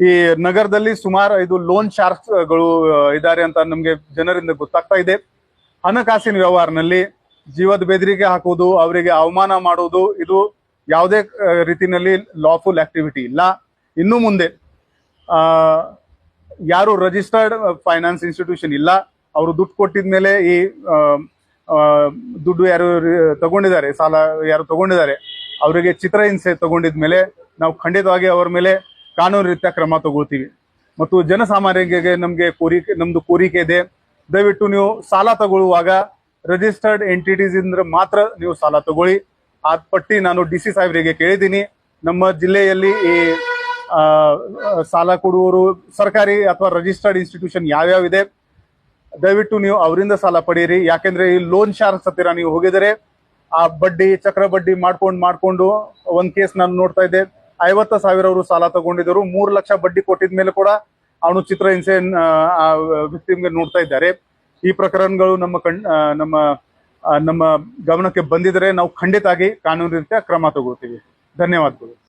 ಈ ನಗರದಲ್ಲಿ ಸುಮಾರು ಇದು ಲೋನ್ ಶಾರ್ಕ್ಸ್ಗಳು ಇದ್ದಾರೆ ಅಂತ ನಮ್ಗೆ ಜನರಿಂದ ಗೊತ್ತಾಗ್ತಾ ಇದೆ. ಹಣಕಾಸಿನ ವ್ಯವಹಾರನಲ್ಲಿ ಜೀವದ ಬೆದರಿಕೆ ಹಾಕುವುದು ಅವರಿಗೆ ಅವಮಾನ ಮಾಡುವುದು ಇದು ಯಾವುದೇ ರೀತಿಯಲ್ಲಿ ಲಾಫುಲ್ ಆಕ್ಟಿವಿಟಿ ಇಲ್ಲ. ಇನ್ನು ಮುಂದೆ ಆ, ಯಾರು ರಿಜಿಸ್ಟರ್ಡ್ ಫೈನಾನ್ಸ್ ಇನ್ಸ್ಟಿಟ್ಯೂಷನ್ ಇಲ್ಲ. ಅವರು ದುಡ್ಡು ಕೊಟ್ಟಿದ ಮೇಲೆ ಈ ದುಡ್ಡು ಯಾರು ತಗೊಂಡಿದ್ದಾರೆ ಸಾಲ ಯಾರು ತಗೊಂಡಿದ್ದಾರೆ ಅವರಿಗೆ ಚಿತ್ರಹಿಂಸೆ ತಗೊಂಡಿದ್ಮೇಲೆ ನಾವು ಖಂಡಿತವಾಗಿ ಅವರ ಮೇಲೆ ಕಾನೂನು ರೀತಿಯ ಕ್ರಮ ತಗೊಳ್ತೀವಿ. ಮತ್ತು ಜನಸಾಮಾನ್ಯರಿಗೆ ನಮಗೆ ಕೋರಿಕೆ ನಮ್ಮದು ಕೋರಿಕೆ ಇದೆ. ದಯವಿಟ್ಟು ನೀವು ಸಾಲ ತಗೊಳ್ಳುವಾಗ ರಿಜಿಸ್ಟರ್ಡ್ ಎಂಟಿಟೀಸ್ ಇಂದ ಮಾತ್ರ ನೀವು ಸಾಲ ತಗೊಳ್ಳಿ. ಆ ಪಟ್ಟಿ ನಾನು ಡಿ ಸಿ ಸಾಹೇಬರಿಗೆ ಕೇಳಿದ್ದೀನಿ. ನಮ್ಮ ಜಿಲ್ಲೆಯಲ್ಲಿ ಈ ಸಾಲ ಕೊಡುವವರು ಸರ್ಕಾರಿ ಅಥವಾ ರಿಜಿಸ್ಟರ್ಡ್ ಇನ್ಸ್ಟಿಟ್ಯೂಷನ್ ಯಾವ್ಯಾವ ಇದೆ, ದಯವಿಟ್ಟು ನೀವು ಅವರಿಂದ ಸಾಲ ಪಡೆಯಿರಿ. ಯಾಕೆಂದ್ರೆ ಈ ಲೋನ್ ಶಾರ್ಕ್ಸ್ ಹತ್ತಿರ ನೀವು ಹೋಗಿದರೆ ಆ ಬಡ್ಡಿ ಚಕ್ರ ಬಡ್ಡಿ ಮಾಡ್ಕೊಂಡು ಮಾಡ್ಕೊಂಡು ಒಂದು ಕೇಸ್ ನಾನು ನೋಡ್ತಾ ಇದ್ದೆ. ಐವತ್ತು ಸಾವಿರ ಅವರು ಸಾಲ ತಗೊಂಡಿದ್ದರು. ಮೂರು ಲಕ್ಷ ಬಡ್ಡಿ ಕೊಟ್ಟಿದ ಮೇಲೆ ಕೂಡ ಅವನು ಚಿತ್ರ ಹಿಂಸೆ ವ್ಯಕ್ತಿಗೆ ನೋಡ್ತಾ ಇದ್ದಾರೆ. ಈ ಪ್ರಕರಣಗಳು ನಮ್ಮ ನಮ್ಮ ನಮ್ಮ ಗಮನಕ್ಕೆ ಬಂದಿದ್ರೆ ನಾವು ಖಂಡಿತ ಆಗಿ ಕಾನೂನು ರೀತಿಯ ಕ್ರಮ ತಗೊಳ್ತೀವಿ. ಧನ್ಯವಾದಗಳು.